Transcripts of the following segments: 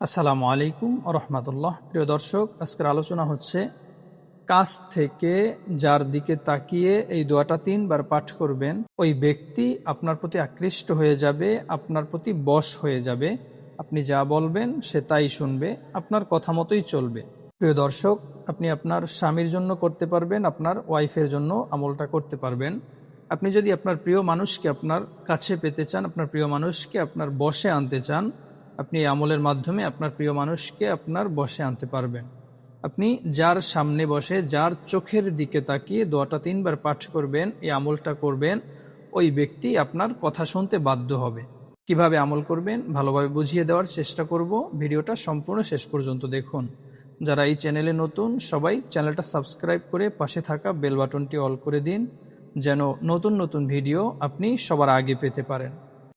আসসালামু আলাইকুম রহমতুল্লাহ। প্রিয় দর্শক, আজকের আলোচনা হচ্ছে কাছ থেকে যার দিকে তাকিয়ে এই দোয়াটা তিনবার পাঠ করবেন, ওই ব্যক্তি আপনার প্রতি আকৃষ্ট হয়ে যাবে, আপনার প্রতি বশ হয়ে যাবে। আপনি যা বলবেন, সে তাই শুনবে, আপনার কথা মতোই চলবে। প্রিয় দর্শক, আপনি আপনার স্বামীর জন্য করতে পারবেন, আপনার ওয়াইফের জন্য আমলটা করতে পারবেন। আপনি যদি আপনার প্রিয় মানুষকে আপনার কাছে পেতে চান, আপনার প্রিয় মানুষকে আপনার বসে আনতে চান আপনি এই আমলের মাধ্যমে আপনার প্রিয় মানুষকে আপনার বসে আনতে পারবেন। আপনি যার সামনে বসে, যার চোখের দিকে তাকিয়ে দোয়াটা তিনবার পাঠ করবেন, এই আমলটা করবেন, ওই ব্যক্তি আপনার কথা শুনতে বাধ্য হবে। কীভাবে আমল করবেন ভালোভাবে বুঝিয়ে দেওয়ার চেষ্টা করব। ভিডিওটা সম্পূর্ণ শেষ পর্যন্ত দেখুন। যারা এই চ্যানেলে নতুন, সবাই চ্যানেলটা সাবস্ক্রাইব করে পাশে থাকা বেল বাটনটি অল করে দিন, যেন নতুন নতুন ভিডিও আপনি সবার আগে পেতে পারেন।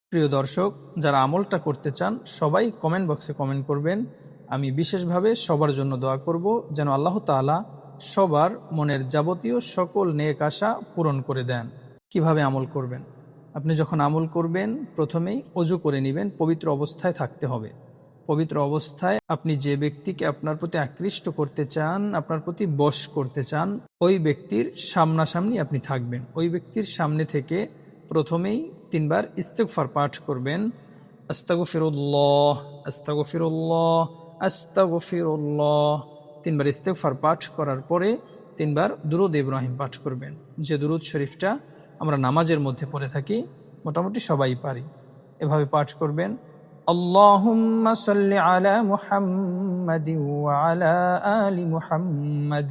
প্রিয় দর্শক, যারা আমলটা করতে চান, সবাই কমেন্ট বক্সে কমেন্ট করবেন। আমি বিশেষভাবে সবার জন্য দোয়া করব যেন আল্লাহ তাআলা সবার মনের যাবতীয় সকল নেক আশা পূরণ করে দেন। কীভাবে আমল করবেন? আপনি যখন আমল করবেন, প্রথমেই অজু করে নেবেন, পবিত্র অবস্থায় থাকতে হবে। পবিত্র অবস্থায় আপনি যে ব্যক্তিকে আপনার প্রতি আকৃষ্ট করতে চান, আপনার প্রতি বশ করতে চান, ওই ব্যক্তির সামনাসামনি আপনি থাকবেন। ওই ব্যক্তির সামনে থেকে প্রথমেই তিনবার ইস্তেকফার পাঠ করবেন আস্তাগফিরুল্লাহ আস্তাগফিরুল্লাহ আস্তাগফিরুল্লাহ তিনবার ইস্তেকফার পাঠ করার পরে তিনবার দুরুদ ইব্রাহিম পাঠ করবেন যে দুরুদ শরীফটা আমরা নামাজের মধ্যে পড়ে থাকি মোটামুটি সবাই পারি এভাবে পাঠ করবেন اللهم صل على محمد وعلى آل محمد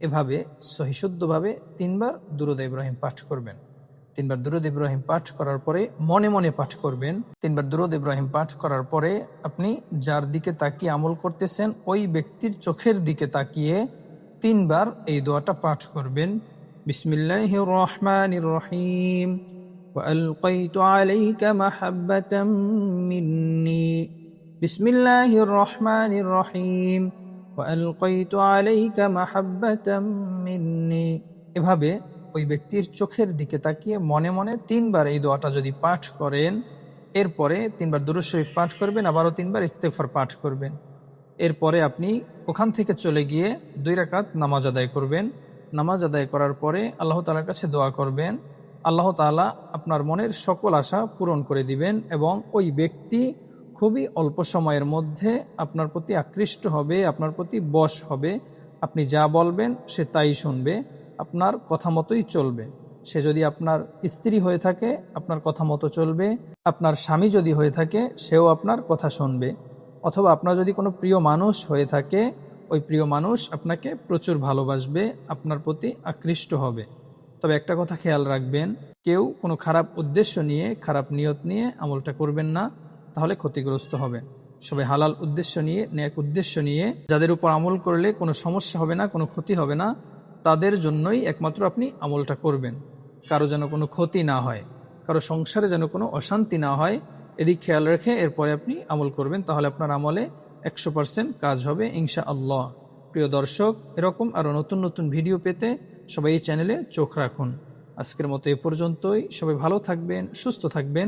এভাবে সহিশুদ্ধভাবে তিনবার দুরুদ ইব্রাহিম পাঠ করবেন তিনবার দুরুদ ইব্রাহিম পাঠ করার পরে মনে মনে পাঠ করবেন তিনবার দুরুদ ইব্রাহিম পাঠ করার পরে আপনি যার দিকে তাকিয়ে আমল করতেছেন ওই ব্যক্তির চোখের দিকে তাকিয়ে তিনবার এই দোয়াটা পাঠ করবেন বিসমিল্লাহ রহমান রহিম وألقيت عليك محبة مني بسم الله الرحمن الرحيم وألقيت عليك محبة مني এভাবে ওই ব্যক্তির চোখের দিকে তাকিয়ে মনে মনে তিনবার এই দোয়াটা যদি পাঠ করেন এরপরে তিনবার দুরুদ শরীফ পাঠ করবেন আবারও তিনবার ইস্তেফার পাঠ করবেন এরপরে আপনি ওখান থেকে চলে গিয়ে দুই রাকাত নামাজ আদায় করবেন নামাজ আদায় করার পরে আল্লাহ তালার কাছে দোয়া করবেন আল্লাহ তালা আপনার মনের সকল আশা পূরণ করে দিবেন এবং ওই ব্যক্তি খুবই অল্প সময়ের মধ্যে আপনার প্রতি আকৃষ্ট হবে, আপনার প্রতি বশ হবে। আপনি যা বলবেন সে তাই শুনবে, আপনার কথা মতোই চলবে। সে যদি আপনার স্ত্রী হয়ে থাকে, আপনার কথা মতো চলবে। আপনার স্বামী যদি হয়ে থাকে, সেও আপনার কথা শুনবে। অথবা আপনার যদি কোনো প্রিয় মানুষ হয়ে থাকে, ওই প্রিয় মানুষ আপনাকে প্রচুর ভালোবাসবে, আপনার প্রতি আকৃষ্ট হবে। তবে একটা কথা খেয়াল রাখবেন, কেউ কোনো খারাপ উদ্দেশ্য নিয়ে, খারাপ নিয়ত নিয়ে আমলটা করবেন না। তাহলে ক্ষতিগ্রস্ত হবে। সবাই হালাল উদ্দেশ্য নিয়ে, ন্যাক উদ্দেশ্য নিয়ে যাদের উপর আমল করলে কোনো সমস্যা হবে না, কোনো ক্ষতি হবে না, তাদের জন্যই একমাত্র আপনি আমলটা করবেন। কারও যেন কোনো ক্ষতি না হয়, কারও সংসারে যেন কোনো অশান্তি না হয়, এদিক খেয়াল রেখে এরপরে আপনি আমল করবেন, তাহলে আপনার আমলে একশো পার্সেন্ট কাজ হবে ইনশা আল্লাহ প্রিয় দর্শক, এরকম আরও নতুন নতুন ভিডিও পেতে সবাই এই চ্যানেলে চোখ রাখুন। আজকের মতো এ পর্যন্তই। সবাই ভালো থাকবেন, সুস্থ থাকবেন।